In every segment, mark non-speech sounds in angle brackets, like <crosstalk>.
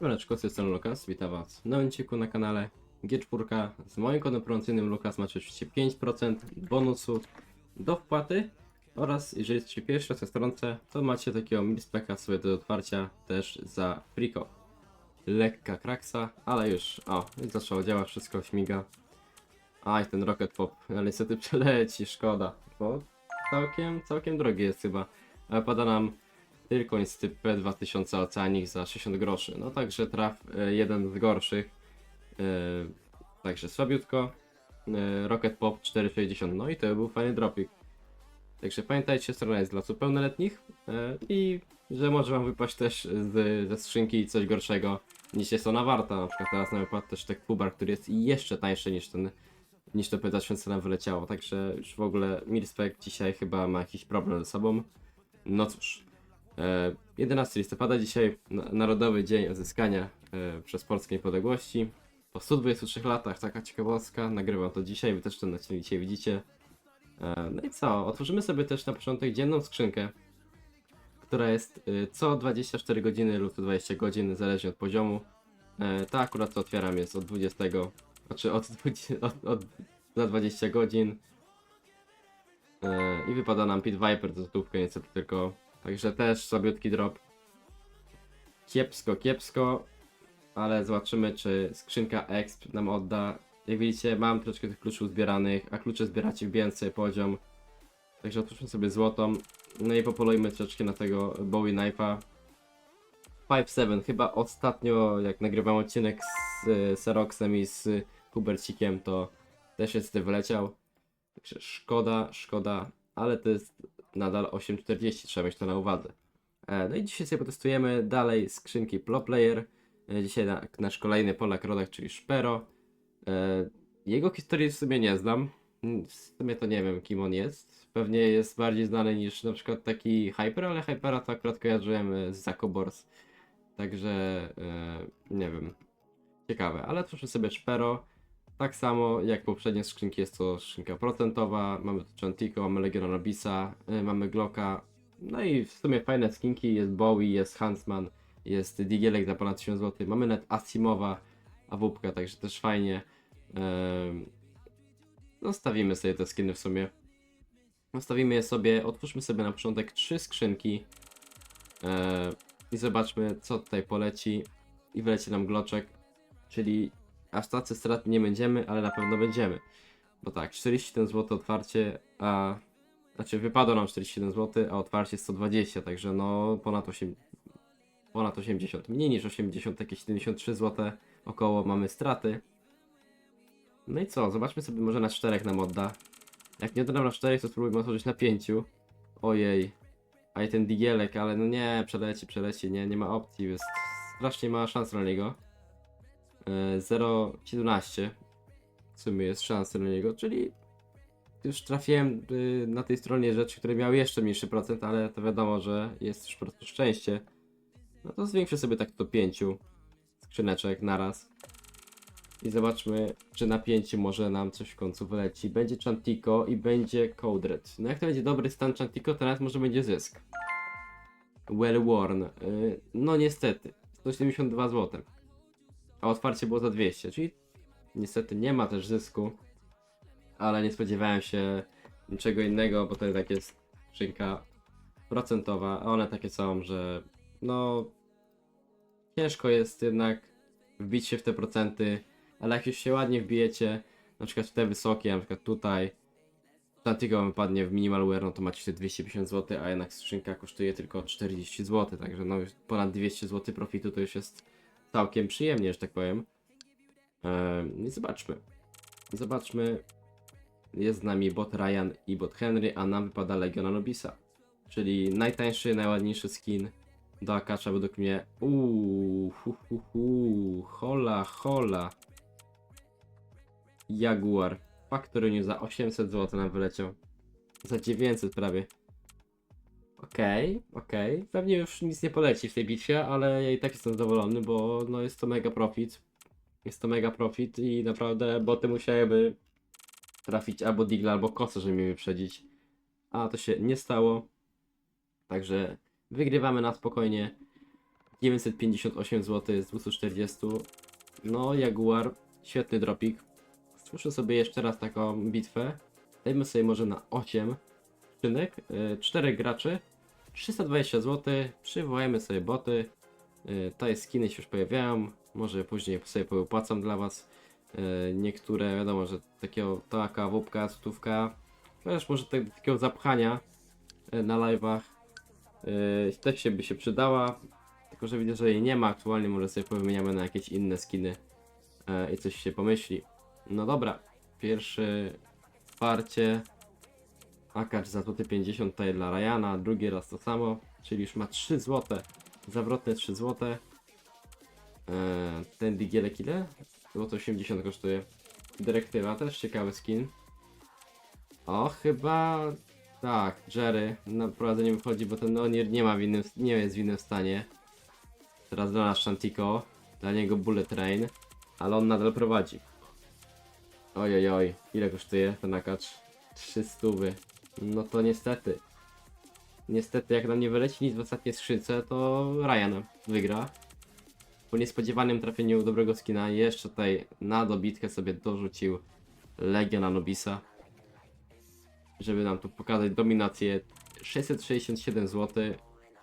Siemaneczko, z tej strony Lukas, witam was w nowym odcinku na kanale G4. Z moim kodem promocyjnym Lukas macie oczywiście 5% bonusu do wpłaty oraz jeżeli jesteście pierwszy raz na stronce, to macie takiego milspeka sobie do otwarcia też za friko. Lekka kraksa, ale już, o, zaczęło działać, wszystko śmiga. Aj, ten Rocket Pop, ale niestety <laughs> przeleci, szkoda, bo całkiem, całkiem drogi jest chyba. Ale pada nam tylko niestety P2000 Oceanik za 60 groszy. No także traf e, jeden z gorszych. E, także słabiutko. E, Rocket Pop 460. No i to był fajny dropik. Także pamiętajcie, strona jest dla zupełnoletnich i że może wam wypaść też z, ze skrzynki coś gorszego niż jest ona warta. Na przykład teraz nam wypadł też ten Kubar, który jest jeszcze tańszy niż ten niż to P2000 nam wyleciało. Także już w ogóle Milspec dzisiaj chyba ma jakiś problem ze sobą. No cóż. E, 11 listopada dzisiaj, na- Narodowy Dzień Odzyskania e, przez Polskę Niepodległości. Po 123 latach, taka ciekawostka, nagrywam to dzisiaj, wy też to na dzisiaj widzicie. E, no i co, otworzymy sobie też na początek dzienną skrzynkę, która jest e, co 24 godziny lub co 20 godzin, zależnie od poziomu. E, ta akurat co otwieram jest od 20, znaczy od, 20, od, od za 20 godzin. E, I wypada nam Pit Viper za złotówkę niestety tylko Także też słabiutki drop. Kiepsko, kiepsko. Ale zobaczymy, czy skrzynka exp nam odda. Jak widzicie, mam troszkę tych kluczów zbieranych, a klucze zbieracie wbijając sobie poziom. Także otwórzmy sobie złotą. No i popolujmy troszeczkę na tego Bowie Knife'a. 5-7, chyba ostatnio jak nagrywam odcinek z y, Seroxem i z Hubercikiem, to też jest wyleciał. Także szkoda, szkoda, ale to jest nadal 8.40, trzeba mieć to na uwadze. E, No i dzisiaj sobie potestujemy dalej skrzynki Pro Player. E, Dzisiaj na, nasz kolejny Polak Rodak, czyli Szpero. E, Jego historii w sumie nie znam. Mm, W sumie to nie wiem kim on jest. Pewnie jest bardziej znany niż na przykład taki Hyper, ale Hypera to akurat kojarzyłem z Zakobors. Także nie wiem. Ciekawe, ale proszę sobie Szpero. Tak samo jak poprzednie skrzynki jest to skrzynka procentowa, mamy tu Chantico, mamy Legiona Nobisa, y, mamy Glocka, no i w sumie fajne skinki, jest Bowie, jest Huntsman, jest Digielek za ponad 1000 zł, mamy net Asimowa, AWP, także też fajnie. Zostawimy sobie te skiny w sumie. Zostawimy je sobie, otwórzmy sobie na początek trzy skrzynki e, i zobaczmy co tutaj poleci i wyleci nam Gloczek, czyli aż tacy strat nie będziemy, ale na pewno będziemy. Bo tak, 47 zł otwarcie, a... Znaczy wypadło nam 47 zł, a otwarcie 120, także no ponad 8... Ponad 80, mniej niż 80, jakieś 73 zł około mamy straty. No i co, zobaczmy sobie może na 4 nam odda. Jak nie odda nam na 4, to spróbujmy otworzyć na 5. Ojej. A i ten digielek, ale no nie, przeleci, przeleci, nie, nie ma opcji, jest strasznie mała szansa na niego. E, 0,17 w sumie jest szansa na niego, czyli już trafiłem y, na tej stronie rzeczy, które miały jeszcze mniejszy procent, ale to wiadomo, że jest już po prostu szczęście. No to zwiększę sobie tak do 5 skrzyneczek naraz. I zobaczmy, czy na 5 może nam coś w końcu wyleci. Będzie Chantico i będzie Codred. No jak to będzie dobry stan Chantico, nawet może będzie zysk. Well worn. Y, no niestety, 172 zł a otwarcie było za 200, czyli niestety nie ma też zysku, ale nie spodziewałem się niczego innego, bo to jednak jest skrzynka procentowa, a one takie są, że no ciężko jest jednak wbić się w te procenty, ale jak już się ładnie wbijecie, na przykład w te wysokie, na przykład tutaj, Tantigo wam padnie w minimalware, no to macie te 250 zł, a jednak skrzynka kosztuje tylko 40 zł, także no już ponad 200 zł profitu to już jest całkiem przyjemnie, że tak powiem. Ehm, I zobaczmy. Zobaczmy. Jest z nami bot Ryan i bot Henry, a nam wypada Legiona Nobisa. Czyli najtańszy, najładniejszy skin do Akasza według mnie. Uuu, hu, hu, hu, hola, hola. Jaguar. Factory za 800 zł nam wyleciał. Za 900 prawie. Okej, okej. Pewnie już nic nie poleci w tej bitwie, ale ja i tak jestem zadowolony, bo no jest to mega profit. Jest to mega profit i naprawdę boty musiałyby trafić albo Digla, albo Kosę, żeby mnie wyprzedzić. A to się nie stało. Także wygrywamy na spokojnie. 958 zł z 240. No, Jaguar, świetny dropik. Stwórzę sobie jeszcze raz taką bitwę. Dajmy sobie może na 8 skrzynek, 4 graczy, 320 zł. Przywołajmy sobie boty. Tutaj skiny się już pojawiają. Może później sobie poopłacam dla Was. Y, Niektóre, wiadomo, że takiego, taka wupka, stówka. Też może tak, takiego zapchania y, na live'ach. y, Też się by się przydała. Tylko, że widzę, że jej nie ma aktualnie. Może sobie powymieniamy na jakieś inne skiny i coś się pomyśli. No dobra. Pierwszy wsparcie. Akacz za złoty 50 tutaj dla Ryana, drugi raz to samo, czyli już ma 3 złote, zawrotne 3 złote. Eee, ten digielek ile? Złoto 80 kosztuje. Dyrektywa też ciekawy skin. O, chyba tak, Jerry na prowadzenie wychodzi, bo ten Onier nie ma w innym, nie jest w innym stanie. Teraz dla nas Shantico, dla niego Bullet Train, ale on nadal prowadzi. Oj, oj, oj, ile kosztuje ten akacz? 300. No to niestety. Niestety, jak nam nie wyleci nic w ostatniej skrzynce, to Ryan wygra. Po niespodziewanym trafieniu dobrego skina jeszcze tutaj na dobitkę sobie dorzucił Legion Anubisa. Żeby nam tu pokazać dominację. 667 zł.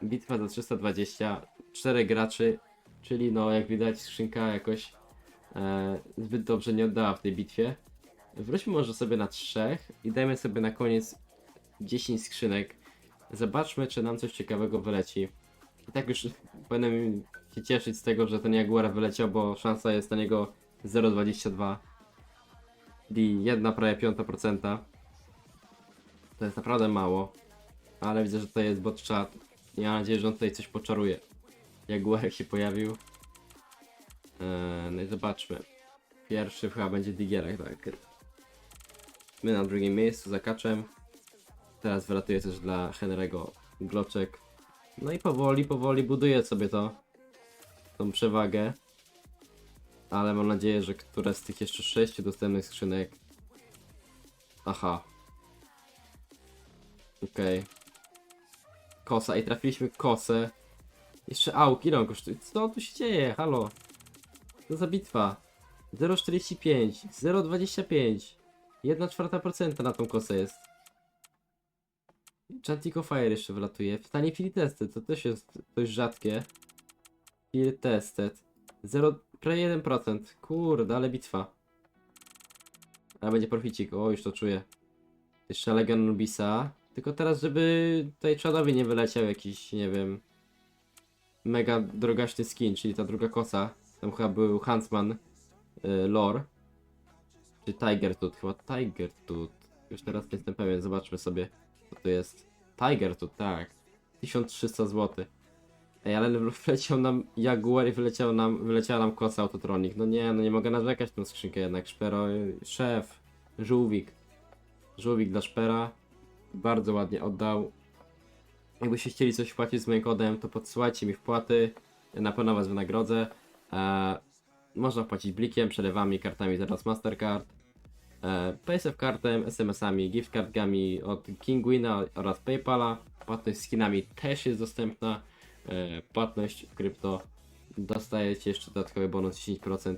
Bitwa za 320. 4 graczy. Czyli no jak widać skrzynka jakoś e, zbyt dobrze nie oddała w tej bitwie. Wróćmy może sobie na trzech i dajmy sobie na koniec 10 skrzynek. Zobaczmy, czy nam coś ciekawego wyleci. I tak już <laughs> będę się cieszyć z tego, że ten Jaguar wyleciał, bo szansa jest na niego 0,22. I 1 prawie 5 procenta. To jest naprawdę mało. Ale widzę, że tutaj jest bot chat. I mam nadzieję, że on tutaj coś poczaruje. Jaguar się pojawił. Eee, no i zobaczmy. Pierwszy chyba będzie Digierek, tak. My na drugim miejscu za kaczem. Teraz wylatuje też dla Henry'ego Gloczek. No i powoli, powoli buduje sobie to. Tą przewagę. Ale mam nadzieję, że które z tych jeszcze sześciu dostępnych skrzynek. Aha. Okej. Kosa i trafiliśmy kosę. Jeszcze auk, ile on kosztuje? Co tu się dzieje? Halo? Co za bitwa? 0,45, 0,25. 1 czwarta procenta na tą kosę jest. Chantico Fire jeszcze wlatuje. Pytanie Field Tested, to też jest dość rzadkie. Field Tested. 0, prawie 1%. Kurde, ale bitwa. A będzie proficik, o już to czuję. Jeszcze Legion Nubisa. Tylko teraz, żeby tutaj czadowi nie wyleciał jakiś, nie wiem... Mega drogaśny skin, czyli ta druga kosa. Tam chyba był Huntsman y, Lore. Czy Tiger Tooth? Chyba Tiger Tooth. Już teraz nie jestem pewien, zobaczmy sobie to jest. Tiger Tooth, tak. 1300 zł. Ej, ale <laughs> wleciał nam Jaguar i wyleciał nam, wyleciała nam kosa Autotronic. No nie, no nie mogę narzekać tą skrzynkę jednak. Szpero, szef, żółwik. Żółwik dla Szpera. Bardzo ładnie oddał. Jakbyście chcieli coś wpłacić z moim kodem, to podsyłajcie mi wpłaty. Na pewno was wynagrodzę. E, można wpłacić blikiem, przelewami, kartami teraz Mastercard. E, PSF kartem, SMS-ami, gift cardami od Kingwina oraz Paypala. Płatność skinami też jest dostępna. E, płatność w krypto dostajecie jeszcze dodatkowy bonus 10%,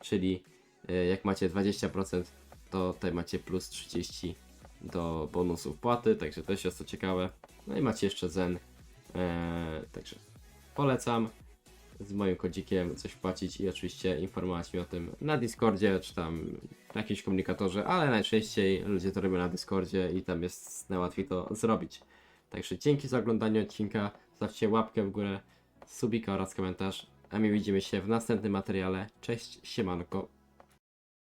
czyli e, jak macie 20%, to tutaj macie plus 30 do bonusu wpłaty, także też jest to ciekawe. No i macie jeszcze Zen, także polecam z moim kodzikiem coś wpłacić i oczywiście informować mi o tym na Discordzie, czy tam na jakimś komunikatorze, ale najczęściej ludzie to robią na Discordzie i tam jest najłatwiej to zrobić. Także dzięki za oglądanie odcinka, zostawcie łapkę w górę, subika oraz komentarz, a my widzimy się w następnym materiale. Cześć, siemanko.